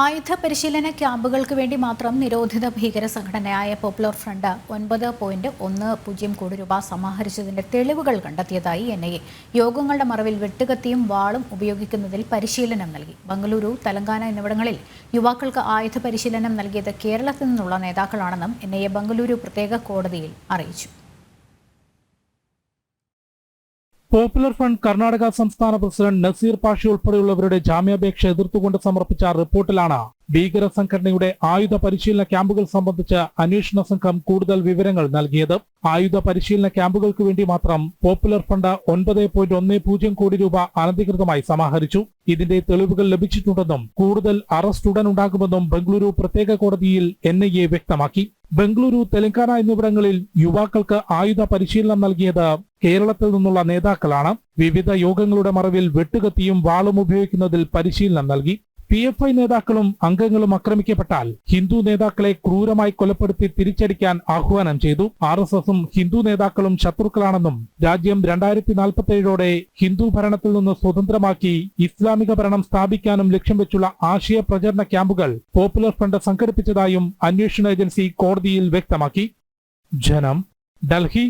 ആയുധ പരിശീലന ക്യാമ്പുകൾക്ക് വേണ്ടി മാത്രം നിരോധിത ഭീകര സംഘടനയായ പോപ്പുലർ ഫ്രണ്ട് ഒൻപത് പോയിന്റ് ഒന്ന് പൂജ്യം കോടി രൂപ സമാഹരിച്ചതിന്റെ തെളിവുകൾ കണ്ടെത്തിയതായി എൻ ഐ എ. യോഗങ്ങളുടെ മറവിൽ വെട്ടുകത്തിയും വാളും ഉപയോഗിക്കുന്നതിൽ പരിശീലനം നൽകി. ബംഗളൂരു തെലങ്കാന എന്നിവിടങ്ങളിൽ യുവാക്കൾക്ക് ആയുധ പരിശീലനം നൽകിയത് കേരളത്തിൽ നിന്നുള്ള നേതാക്കളാണെന്നും എൻ ഐ എ ബംഗളൂരു പ്രത്യേക കോടതിയിൽ അറിയിച്ചു. പോപ്പുലർ ഫ്രണ്ട് കർണാടക സംസ്ഥാന പ്രസിഡന്റ് നസീർ പാഷി ഉൾപ്പെടെയുള്ളവരുടെ ജാമ്യാപേക്ഷ എതിർത്തുകൊണ്ട് സമർപ്പിച്ച റിപ്പോർട്ടിലാണ് ഭീകര സംഘടനയുടെ ആയുധ പരിശീലന ക്യാമ്പുകൾ സംബന്ധിച്ച് അന്വേഷണ സംഘം കൂടുതൽ വിവരങ്ങൾ നൽകിയത്. ആയുധ പരിശീലന ക്യാമ്പുകൾക്ക് വേണ്ടി മാത്രം പോപ്പുലർ ഫണ്ട് ഒൻപത് പോയിന്റ് ഒന്ന് പൂജ്യം കോടി രൂപ അനധികൃതമായി സമാഹരിച്ചു. ഇതിന്റെ തെളിവുകൾ ലഭിച്ചിട്ടുണ്ടെന്നും കൂടുതൽ അറസ്റ്റ് ഉടൻ ഉണ്ടാകുമെന്നും ബംഗളൂരു പ്രത്യേക കോടതിയിൽ എൻ ഐ എ വ്യക്തമാക്കി. ബംഗളൂരു തെലങ്കാന എന്നിവിടങ്ങളിൽ യുവാക്കൾക്ക് ആയുധ പരിശീലനം നൽകിയത് കേരളത്തിൽ നിന്നുള്ള നേതാക്കളാണ് വിവിധ യോഗങ്ങളുടെ മറവിൽ വെട്ടുകത്തിയും വാളും ഉപയോഗിക്കുന്നതിൽ പരിശീലനം നൽകി. പി എഫ് ഐ നേതാക്കളും അംഗങ്ങളും ആക്രമിക്കപ്പെട്ടാൽ ഹിന്ദു നേതാക്കളെ ക്രൂരമായി കൊലപ്പെടുത്തി തിരിച്ചടിക്കാൻ ആഹ്വാനം ചെയ്തു. ആർ എസ് എസും ഹിന്ദു നേതാക്കളും ശത്രുക്കളാണെന്നും രാജ്യം രണ്ടായിരത്തി നാൽപ്പത്തേഴോടെ ഹിന്ദു ഭരണത്തിൽ നിന്ന് സ്വതന്ത്രമാക്കി ഇസ്ലാമിക ഭരണം സ്ഥാപിക്കാനും ലക്ഷ്യം വെച്ചുള്ള ആശയ പ്രചരണ ക്യാമ്പുകൾ പോപ്പുലർ ഫ്രണ്ട് സംഘടിപ്പിച്ചതായും അന്വേഷണ ഏജൻസി കോടതിയിൽ വ്യക്തമാക്കി. ജനം ഡൽഹി